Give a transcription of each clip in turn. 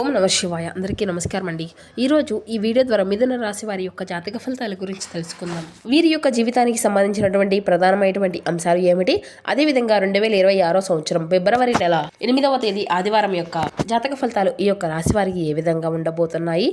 ఓం నమ శివాయ. అందరికీ నమస్కారం అండి ఈరోజు ఈ వీడియో ద్వారా మిథున రాశి వారి యొక్క జాతక ఫలితాల గురించి తెలుసుకుందాం. వీరి యొక్క జీవితానికి సంబంధించినటువంటి ప్రధానమైనటువంటి అంశాలు ఏమిటి? అదేవిధంగా రెండు వేల ఇరవై ఆరో సంవత్సరం ఫిబ్రవరి నెల ఎనిమిదవ తేదీ ఆదివారం యొక్క జాతక ఫలితాలు ఈ యొక్క రాశి వారికి ఏ విధంగా ఉండబోతున్నాయి?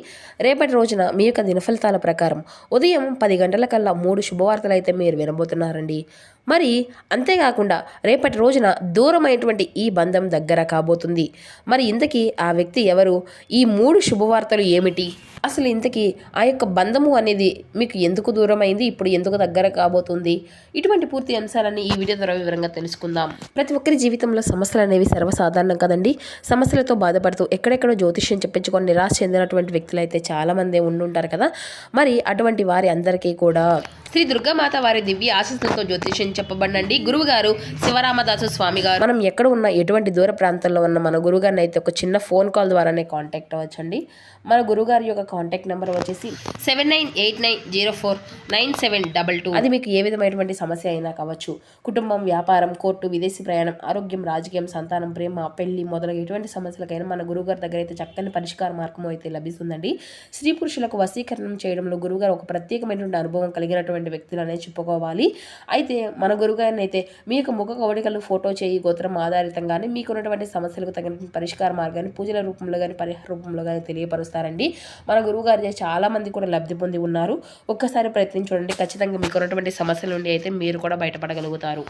రేపటి రోజున మీ యొక్క దిన ఫలితాల ప్రకారం ఉదయం పది గంటల కల్లా మూడు శుభవార్తలు అయితే మీరు వినబోతున్నారండి. మరి అంతేకాకుండా రేపటి రోజున దూరమైనటువంటి ఈ బంధం దగ్గర కాబోతుంది. మరి ఇంతకీ ఆ వ్యక్తి ఎవరు? ఈ మూడు శుభవార్తలు ఏమిటి? అసలు ఇంతకీ ఆ యొక్క బంధము అనేది మీకు ఎందుకు దూరమైంది? ఇప్పుడు ఎందుకు దగ్గర కాబోతుంది? ఇటువంటి పూర్తి అంశాలన్నీ ఈ వీడియో ద్వారా వివరంగా తెలుసుకుందాం. ప్రతి ఒక్కరి జీవితంలో సమస్యలు అనేవి సర్వసాధారణం కదండి. సమస్యలతో బాధపడుతూ ఎక్కడెక్కడో జ్యోతిష్యం చెప్పించుకొని నిరాశ చెందినటువంటి వ్యక్తులు అయితే చాలామంది ఉండుంటారు కదా. మరి అటువంటి వారి అందరికీ కూడా శ్రీ దుర్గామాత వారి దివ్య ఆశీస్సులతో జ్యోతిష్యం చెప్పబడండి గురువు గారు శివరామదాసు స్వామి గారు మనం ఎక్కడ ఉన్న ఎటువంటి దూర ప్రాంతంలో ఉన్న మన గురుగారిని అయితే ఒక చిన్న ఫోన్ కాల్ ద్వారానే కాంటాక్ట్ అవ్వచ్చండి. మన గురుగారి యొక్క కాంటాక్ట్ నెంబర్ వచ్చేసి seven nine eight nine zero four nine seven double two. అది మీకు ఏ విధమైనటువంటి సమస్య అయినా కావచ్చు. కుటుంబం వ్యాపారం కోర్టు విదేశీ ప్రయాణం ఆరోగ్యం రాజకీయం సంతానం ప్రేమ పెళ్ళి మొదలగు ఎటువంటి సమస్యలకైనా మన గురువుగారి దగ్గర అయితే చక్కని పరిష్కార మార్గం అయితే లభిస్తుందండి. స్త్రీ పురుషులకు వశీకరణం చేయడంలో గురువుగారు ఒక ప్రత్యేకమైనటువంటి అనుభవం కలిగినటువంటి వ్యక్తులు అనేది చెప్పుకోవాలి. అయితే మన గురుగారిని అయితే మీ యొక్క ముఖ కవడికలు ఫోటో చేయి గోత్రం ఆధారితంగానే మీకు ఉన్నటువంటి సమస్యలకు తగిన పరిష్కార మార్గాన్ని పూజల రూపంలో కానీ పరిహార రూపంలో కానీ తెలియపరుస్తారండి. మన గురువుగారు చాలా మంది కూడా లబ్ధి పొంది ఉన్నారు. ఒక్కసారి ప్రయత్నించి చూడండి ఖచ్చితంగా మీకు ఉన్నటువంటి సమస్యల నుండి అయితే మీరు కూడా బయటపడగలుగుతారు.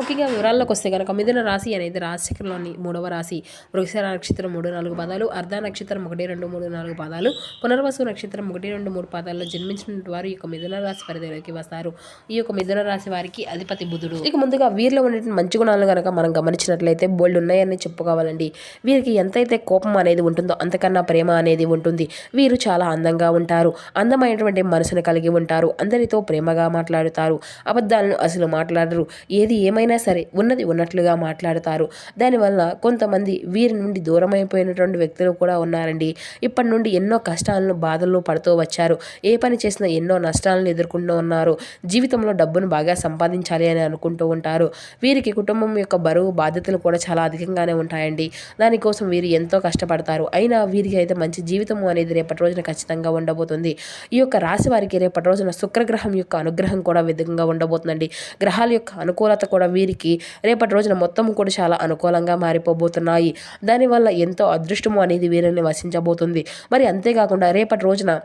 ముఖ్యంగా వివరాల్లోకి వస్తే కనుక మిథున రాశి అనేది రాశిలోని మూడవ రాశి. వృక్ష నక్షత్రం మూడు నాలుగు పదాలు అర్ధ నక్షత్రం ఒకటి రెండు మూడు నాలుగు పదాలు పునర్వసు నక్షత్రం ఒకటి రెండు మూడు పదాల్లో జన్మించిన వారు ఈ యొక్క మిథున రాశి పరిధిలోకి వస్తారు. ఈ యొక్క మిథున రాశి వారికి అధిపతి బుధుడు. ఇక ముందుగా వీరిలో ఉన్నటువంటి మంచి గుణాలు కనుక మనం గమనించినట్లయితే బోల్డ్ ఉన్నాయని చెప్పుకోవాలండి. వీరికి ఎంతైతే కోపం అనేది ఉంటుందో అంతకన్నా ప్రేమ అనేది ఉంటుంది. వీరు చాలా అందంగా ఉంటారు. అందమైనటువంటి మనసును కలిగి ఉంటారు. అందరితో ప్రేమగా మాట్లాడుతారు. అబద్ధాలను అసలు మాట్లాడరు. ఏది ఏమైనా సరే ఉన్నది ఉన్నట్లుగా మాట్లాడతారు. దానివల్ల కొంతమంది వీరి నుండి దూరమైపోయినటువంటి వ్యక్తులు కూడా ఉన్నారండి. ఇప్పటి నుండి ఎన్నో కష్టాలను బాధలను పడుతూ వచ్చారు. ఏ పని చేసినా ఎన్నో నష్టాలను ఎదుర్కొంటూ ఉన్నారు. జీవితంలో డబ్బును బాగా సంపాదించాలి అని అనుకుంటూ ఉంటారు. వీరికి కుటుంబం యొక్క బరువు బాధ్యతలు కూడా చాలా అధికంగానే ఉంటాయండి. దానికోసం వీరు ఎంతో కష్టపడతారు. అయినా వీరికి అయితే మంచి జీవితం అనేది రేపటి రోజున ఖచ్చితంగా ఉండబోతుంది. ఈ యొక్క రాశి వారికి రేపటి రోజున శుక్రగ్రహం యొక్క అనుగ్రహం కూడా విధంగా ఉండబోతుందండి. గ్రహాల యొక్క అనుకూలత కూడా వీరికి రేపటి రోజున మొత్తం కూడా చాలా అనుకూలంగా మారిపోబోతున్నాయి. దానివల్ల ఎంతో అదృష్టము అనేది వీరిని వసించబోతుంది. మరి అంతేకాకుండా రేపటి రోజున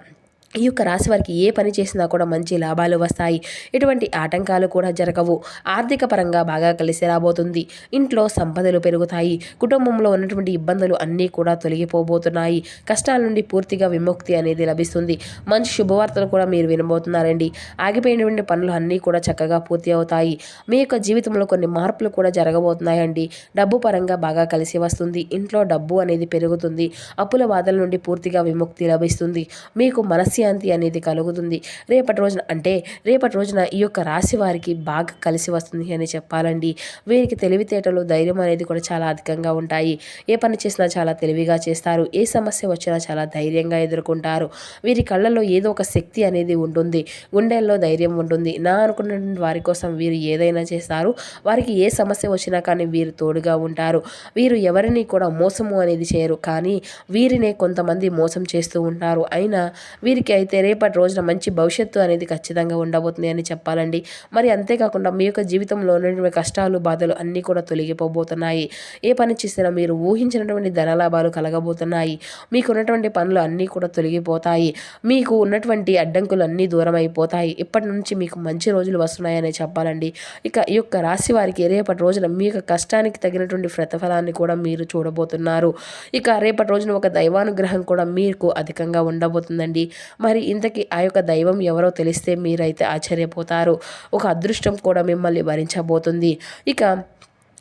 ఈ యొక్క రాశి వారికి ఏ పని చేసినా కూడా మంచి లాభాలు వస్తాయి. ఎటువంటి ఆటంకాలు కూడా జరగవు. ఆర్థిక పరంగా బాగా కలిసి రాబోతుంది. ఇంట్లో సంపదలు పెరుగుతాయి. కుటుంబంలో ఉన్నటువంటి ఇబ్బందులు అన్నీ కూడా తొలగిపోబోతున్నాయి. కష్టాల నుండి పూర్తిగా విముక్తి అనేది లభిస్తుంది. మంచి శుభవార్తలు కూడా మీరు వినబోతున్నారండి. ఆగిపోయినటువంటి పనులు అన్నీ కూడా చక్కగా పూర్తి అవుతాయి. మీ యొక్క జీవితంలో కొన్ని మార్పులు కూడా జరగబోతున్నాయండి. డబ్బు పరంగా బాగా కలిసి వస్తుంది. ఇంట్లో డబ్బు అనేది పెరుగుతుంది. అప్పుల బాధల నుండి పూర్తిగా విముక్తి లభిస్తుంది. మీకు మనస్సు శాంతి అనేది కలుగుతుంది. రేపటి రోజున అంటే రేపటి రోజున ఈ యొక్క రాశి వారికి బాగా కలిసి వస్తుంది అని చెప్పాలండి. వీరికి తెలివితేటలు ధైర్యం అనేది కూడా చాలా అధికంగా ఉంటాయి. ఏ పని చేసినా చాలా తెలివిగా చేస్తారు. ఏ సమస్య వచ్చినా చాలా ధైర్యంగా ఎదుర్కొంటారు. వీరి కళ్ళల్లో ఏదో ఒక శక్తి అనేది ఉంటుంది. గుండెల్లో ధైర్యం ఉంటుంది. నా అనుకున్న వారి కోసం వీరు ఏదైనా చేస్తారు. వారికి ఏ సమస్య వచ్చినా కానీ వీరు తోడుగా ఉంటారు. వీరు ఎవరిని కూడా మోసము అనేది చేయరు. కానీ వీరినే కొంతమంది మోసం చేస్తూ ఉంటారు. అయినా వీరికి అయితే రేపటి రోజున మంచి భవిష్యత్తు అనేది ఖచ్చితంగా ఉండబోతుంది అని చెప్పాలండి. మరి అంతేకాకుండా మీ యొక్క జీవితంలో ఉన్నటువంటి కష్టాలు బాధలు అన్నీ కూడా తొలగిపోబోతున్నాయి. ఏ పని చేసినా మీరు ఊహించినటువంటి ధనలాభాలు కలగబోతున్నాయి. మీకు ఉన్నటువంటి పనులు అన్నీ కూడా తొలగిపోతాయి. మీకు ఉన్నటువంటి అడ్డంకులు అన్నీ దూరం అయిపోతాయి. ఇప్పటి నుంచి మీకు మంచి రోజులు వస్తున్నాయని చెప్పాలండి. ఇక ఈ యొక్క రాశి వారికి రేపటి రోజున మీ యొక్క కష్టానికి తగినటువంటి ప్రతిఫలాన్ని కూడా మీరు చూడబోతున్నారు. ఇక రేపటి రోజున ఒక దైవానుగ్రహం కూడా మీకు అధికంగా ఉండబోతుందండి. మరి ఇంతకీ ఆ యొక్క దైవం ఎవరో తెలిస్తే మీరైతే ఆశ్చర్యపోతారు. ఒక అదృష్టం కూడా మిమ్మల్ని భరించబోతుంది. ఇక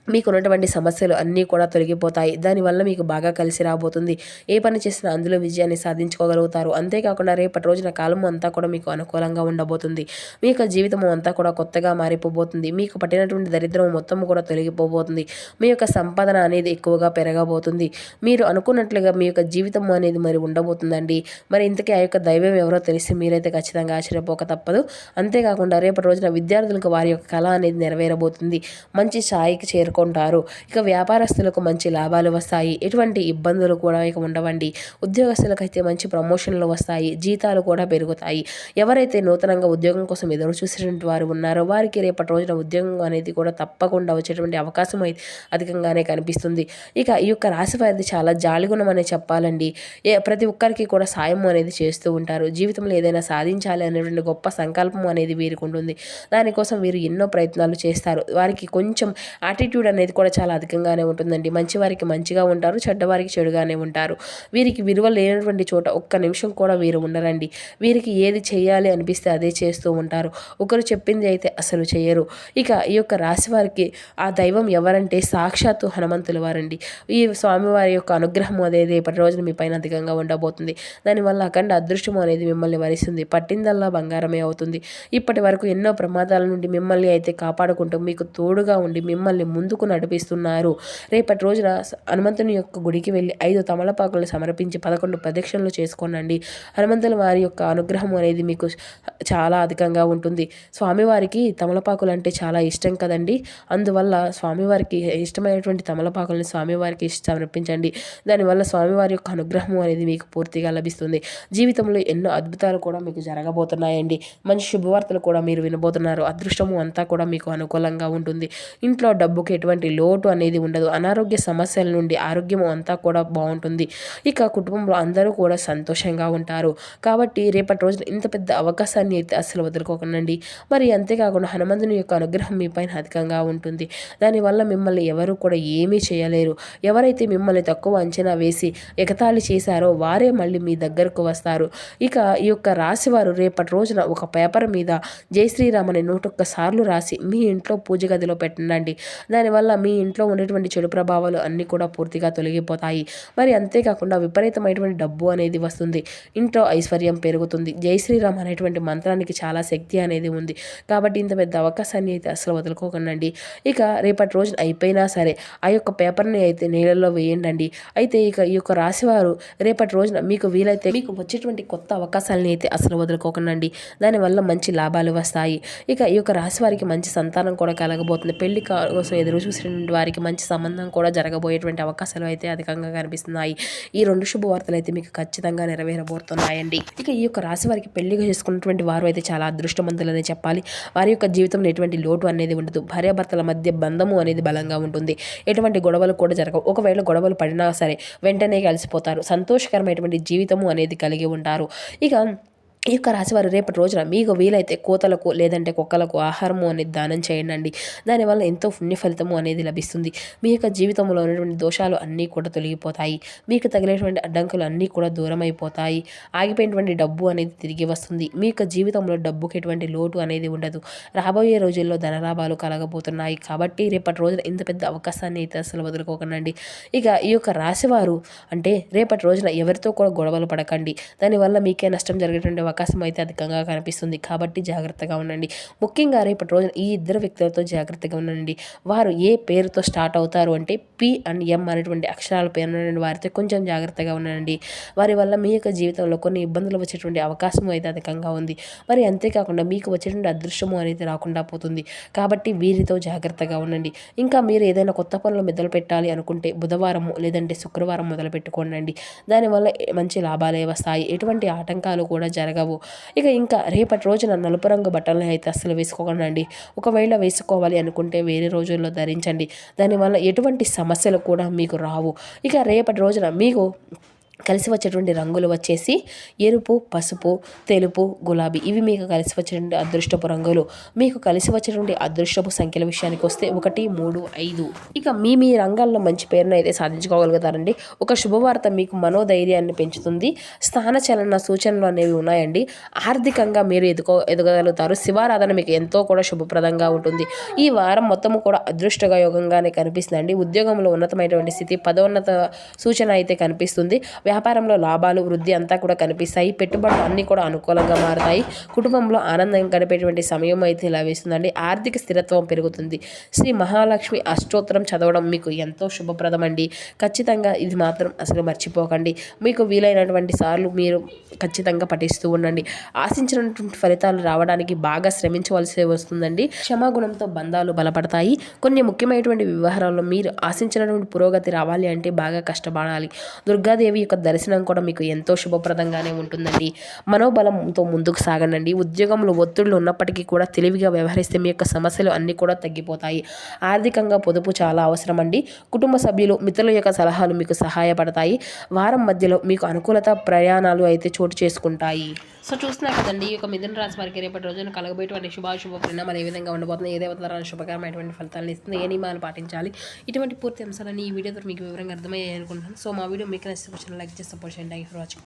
మీకు ఉన్నటువంటి సమస్యలు అన్నీ కూడా తొలగిపోతాయి. దానివల్ల మీకు బాగా కలిసి రాబోతుంది. ఏ పని చేసినా అందులో విజయాన్ని సాధించుకోగలుగుతారు. అంతేకాకుండా రేపటి రోజున కాలం అంతా కూడా మీకు అనుకూలంగా ఉండబోతుంది. మీ యొక్క జీవితం అంతా కూడా కొత్తగా మారిపోబోతుంది. మీకు పట్టినటువంటి దరిద్రం మొత్తం కూడా తొలగిపోబోతుంది. మీ యొక్క సంపాదన అనేది ఎక్కువగా పెరగబోతుంది. మీరు అనుకున్నట్లుగా మీ యొక్క జీవితం అనేది మరి ఉండబోతుందండి. మరి ఇంతకీ ఆ యొక్క దైవం ఎవరో తెలిసి మీరైతే ఖచ్చితంగా ఆశ్చర్యపోక తప్పదు. అంతేకాకుండా రేపటి రోజున విద్యార్థులకు వారి యొక్క కళ అనేది నెరవేరబోతుంది. మంచి స్థాయికి చేరు చేరుకుంటారు ఇక వ్యాపారస్తులకు మంచి లాభాలు వస్తాయి. ఎటువంటి ఇబ్బందులు కూడా ఇక ఉండవండి. ఉద్యోగస్తులకైతే మంచి ప్రమోషన్లు వస్తాయి. జీతాలు కూడా పెరుగుతాయి. ఎవరైతే నూతనంగా ఉద్యోగం కోసం ఎదురు చూసినటువంటి వారు ఉన్నారో వారికి రేపటి రోజున ఉద్యోగం అనేది కూడా తప్పకుండా వచ్చేటువంటి అవకాశం అయితే అధికంగానే కనిపిస్తుంది. ఇక ఈ యొక్క రాశి వారిది చాలా జాలిగుణం అనే చెప్పాలండి. ఏ ప్రతి ఒక్కరికి కూడా సాయం అనేది చేస్తూ ఉంటారు. జీవితంలో ఏదైనా సాధించాలి అనేటువంటి గొప్ప సంకల్పం అనేది వీరికి ఉంటుంది. దానికోసం వీరు ఎన్నో ప్రయత్నాలు చేస్తారు. వారికి కొంచెం యాటిట్యూడ్ అనేది కూడా చాలా అధికంగానే ఉంటుందండి. మంచి వారికి మంచిగా ఉంటారు చెడ్డవారికి చెడుగానే ఉంటారు. వీరికి విలువ లేనటువంటి చోట ఒక్క నిమిషం కూడా వీరు ఉండరండి. వీరికి ఏది చేయాలి అనిపిస్తే అదే చేస్తూ ఉంటారు. ఒకరు చెప్పింది అయితే అసలు చేయరు. ఇక ఈ యొక్క రాశి వారికి ఆ దైవం ఎవరంటే సాక్షాత్తు హనుమంతుల వారండి. ఈ స్వామివారి యొక్క అనుగ్రహం అనేది ఇప్పటి రోజున మీ పైన అధికంగా ఉండబోతుంది. దానివల్ల అఖండ అదృష్టం అనేది మిమ్మల్ని వరిస్తుంది. పట్టిందల్లా బంగారమే అవుతుంది. ఇప్పటి వరకు ఎన్నో ప్రమాదాల నుండి మిమ్మల్ని అయితే కాపాడుకుంటూ మీకు తోడుగా ఉండి మిమ్మల్ని ముందు ముందుకు నడిపిస్తున్నారు. రేపటి రోజున హనుమంతుని యొక్క గుడికి వెళ్ళి ఐదు తమలపాకులు సమర్పించి పదకొండు ప్రదక్షిణలు చేసుకోనండి. హనుమంతుల వారి యొక్క అనుగ్రహం అనేది మీకు చాలా అధికంగా ఉంటుంది. స్వామివారికి తమలపాకులు అంటే చాలా ఇష్టం కదండి. అందువల్ల స్వామివారికి ఇష్టమైనటువంటి తమలపాకులను స్వామివారికి సమర్పించండి. దానివల్ల స్వామివారి యొక్క అనుగ్రహం అనేది మీకు పూర్తిగా లభిస్తుంది. జీవితంలో ఎన్నో అద్భుతాలు కూడా మీకు జరగబోతున్నాయండి. మంచి శుభవార్తలు కూడా మీరు వినబోతున్నారు. అదృష్టము అంతా కూడా మీకు అనుకూలంగా ఉంటుంది. ఇంట్లో డబ్బుకి ఎటువంటి లోటు అనేది ఉండదు. అనారోగ్య సమస్యల నుండి ఆరోగ్యం అంతా కూడా బాగుంటుంది. ఇక కుటుంబంలో అందరూ కూడా సంతోషంగా ఉంటారు. కాబట్టి రేపటి రోజున ఇంత పెద్ద అవకాశాన్ని అయితే అసలు వదులుకోకండి మరి అంతేకాకుండా హనుమంతుని యొక్క అనుగ్రహం మీ పైన అధికంగా ఉంటుంది. దానివల్ల మిమ్మల్ని ఎవరు కూడా ఏమీ చేయలేరు. ఎవరైతే మిమ్మల్ని తక్కువ అంచనా వేసి ఎగతాళి చేశారో వారే మళ్ళీ మీ దగ్గరకు వస్తారు. ఇక ఈ యొక్క రాశి వారు రేపటి రోజున ఒక పేపర్ మీద జై శ్రీరామ్ అని నూటొక్కసార్లు రాసి మీ ఇంట్లో పూజ గదిలో పెట్టండి దానివల్ల మీ ఇంట్లో ఉండేటువంటి చెడు ప్రభావాలు అన్నీ కూడా పూర్తిగా తొలగిపోతాయి. మరి అంతేకాకుండా విపరీతమైనటువంటి డబ్బు అనేది వస్తుంది. ఇంట్లో ఐశ్వర్యం పెరుగుతుంది. జై శ్రీరామ్ అనేటువంటి మంత్రానికి చాలా శక్తి అనేది ఉంది. కాబట్టి ఇంత పెద్ద అవకాశాన్ని అయితే అసలు వదులుకోకండి ఇక రేపటి రోజున అయిపోయినా సరే ఆ యొక్క పేపర్ని అయితే నీళ్ళల్లో వేయండి అయితే ఇక ఈ యొక్క రాశివారు రేపటి రోజున మీకు వీలైతే మీకు వచ్చేటువంటి కొత్త అవకాశాలని అయితే అసలు వదులుకోకండి దానివల్ల మంచి లాభాలు వస్తాయి. ఇక ఈ యొక్క రాశి వారికి మంచి సంతానం కూడా కలగబోతుంది. పెళ్ళి కోసం ఎదురు చూసినటువంటి వారికి మంచి సంబంధం కూడా జరగబోయేటువంటి అవకాశాలు అయితే అధికంగా కనిపిస్తున్నాయి. ఈ రెండు శుభవార్తలు అయితే మీకు ఖచ్చితంగా నెరవేరబోతున్నాయండి. ఇక ఈ యొక్క రాశి వారికి పెళ్ళిగా చేసుకున్నటువంటి వారు అయితే చాలా అదృష్టవంతులని చెప్పాలి. వారి యొక్క జీవితంలో ఎటువంటి లోటు అనేది ఉండదు. భార్యాభర్తల మధ్య బంధము అనేది బలంగా ఉంటుంది. ఎటువంటి గొడవలు కూడా జరగవు. ఒకవేళ గొడవలు పడినా సరే వెంటనే కలిసిపోతారు. సంతోషకరమైనటువంటి జీవితము అనేది కలిగి ఉంటారు. ఇక ఈ యొక్క రాశివారు రేపటి రోజున మీకు వీలైతే కోతలకు లేదంటే కుక్కలకు ఆహారము అనేది దానం చేయండి దానివల్ల ఎంతో పుణ్య ఫలితము అనేది లభిస్తుంది. మీ యొక్క జీవితంలో ఉన్నటువంటి దోషాలు అన్నీ కూడా తొలగిపోతాయి. మీకు తగిలేటువంటి అడ్డంకులు అన్నీ కూడా దూరం అయిపోతాయి ఆగిపోయినటువంటి డబ్బు అనేది తిరిగి వస్తుంది. మీ యొక్క జీవితంలో డబ్బుకి ఎటువంటి లోటు అనేది ఉండదు. రాబోయే రోజుల్లో ధనలాభాలు కలగబోతున్నాయి. కాబట్టి రేపటి రోజున ఇంత పెద్ద అవకాశాన్ని అయితే అసలు వదులుకోకండి ఇక ఈ యొక్క రాశివారు అంటే రేపటి రోజున ఎవరితో కూడా గొడవలు పడకండి. దానివల్ల మీకే నష్టం జరిగేటువంటి అవకాశం అయితే అధికంగా కనిపిస్తుంది. కాబట్టి జాగ్రత్తగా ఉండండి. ముఖ్యంగా రేపటి రోజున ఈ ఇద్దరు వ్యక్తులతో జాగ్రత్తగా ఉండండి. వారు ఏ పేరుతో స్టార్ట్ అవుతారు అంటే పి అండ్ ఎం అనేటువంటి అక్షరాల పేరు వారితో కొంచెం జాగ్రత్తగా ఉండండి. వారి వల్ల మీ యొక్క జీవితంలో కొన్ని ఇబ్బందులు వచ్చేటువంటి అవకాశం అయితే అధికంగా ఉంది. మరి అంతేకాకుండా మీకు వచ్చేటువంటి అదృష్టము అనేది రాకుండా పోతుంది. కాబట్టి వీరితో జాగ్రత్తగా ఉండండి. ఇంకా మీరు ఏదైనా కొత్త పనులు మొదలు పెట్టాలి అనుకుంటే బుధవారం లేదంటే శుక్రవారం మొదలు పెట్టుకోండి దానివల్ల మంచి లాభాలే వస్తాయి. ఎటువంటి ఆటంకాలు కూడా జరగవు. జరగవు ఇక ఇంకా రేపటి రోజున నలుపు రంగు బట్టలను అయితే అస్సలు వేసుకోకండి ఒకవేళ వేసుకోవాలి అనుకుంటే వేరే రోజుల్లో ధరించండి. దానివల్ల ఎటువంటి సమస్యలు కూడా మీకు రావు. ఇక రేపటి రోజున మీకు కలిసి వచ్చేటువంటి రంగులు వచ్చేసి ఎరుపు పసుపు తెలుపు గులాబీ. ఇవి మీకు కలిసి వచ్చేటువంటి అదృష్టపు రంగులు. మీకు కలిసి వచ్చేటువంటి అదృష్టపు సంఖ్యల విషయానికి వస్తే ఒకటి మూడు ఐదు. ఇక మీ మీ రంగాల్లో మంచి పేరును అయితే సాధించుకోగలుగుతారండి. ఒక శుభవార్త మీకు మనోధైర్యాన్ని పెంచుతుంది. స్థాన చలన సూచనలు అనేవి ఉన్నాయండి. ఆర్థికంగా మీరు ఎదుకో ఎదగలుగుతారు శివారాధన మీకు ఎంతో కూడా శుభప్రదంగా ఉంటుంది. ఈ వారం మొత్తము కూడా అదృష్టయోగంగానే కనిపిస్తుందండి. ఉద్యోగంలో ఉన్నతమైనటువంటి స్థితి పదోన్నత సూచన అయితే కనిపిస్తుంది. వ్యాపారంలో లాభాలు వృద్ధి అంతా కూడా కనిపిస్తాయి. పెట్టుబడులు అన్నీ కూడా అనుకూలంగా మారుతాయి. కుటుంబంలో ఆనందం గడిపేటువంటి సమయం అయితే లభిస్తుందండి ఆర్థిక స్థిరత్వం పెరుగుతుంది. శ్రీ మహాలక్ష్మి అష్టోత్తరం చదవడం మీకు ఎంతో శుభప్రదం అండి ఖచ్చితంగా ఇది మాత్రం అసలు మర్చిపోకండి. మీకు వీలైనటువంటి సార్లు మీరు ఖచ్చితంగా పఠిస్తూ ఉండండి. ఆశించినటువంటి ఫలితాలు రావడానికి బాగా శ్రమించవలసి వస్తుందండి. క్షమాగుణంతో బంధాలు బలపడతాయి. కొన్ని ముఖ్యమైనటువంటి వ్యవహారాల్లో మీరు ఆశించినటువంటి పురోగతి రావాలి అంటే బాగా కష్టపడాలి. దుర్గాదేవి యొక్క దర్శనం కూడా మీకు ఎంతో శుభప్రదంగానే ఉంటుందండి. మనోబలంతో ముందుకు సాగండి ఉద్యోగంలో ఒత్తిళ్ళు ఉన్నప్పటికీ కూడా తెలివిగా వ్యవహరిస్తే మీ యొక్క సమస్యలు అన్నీ కూడా తగ్గిపోతాయి. ఆర్థికంగా పొదుపు చాలా అవసరం అండి కుటుంబ సభ్యులు మిత్రుల యొక్క సలహాలు మీకు సహాయపడతాయి. వారం మధ్యలో మీకు అనుకూలత ప్రయాణాలు అయితే చోటు చేసుకుంటాయి. సో చూస్తున్నారు కదండి ఈ యొక్క మిథున రాశి వారికి రేపటి రోజున కలగబోయేటువంటి శుభాశుభ పరిణామాలు ఏ విధంగా ఉండబోతుంది ఏ దేవతల శుభకరమైనటువంటి ఫలితాలను ఇస్తుంది? ఏ నియమాలు పాటించాలి? ఇటువంటి పూర్తి అంశాలని ఈ వీడియో ద్వారా మీకు వివరంగా అర్థమయ్యాయి అనుకుంటున్నాను సో మా వీడియో మీకు like this support thank you for watching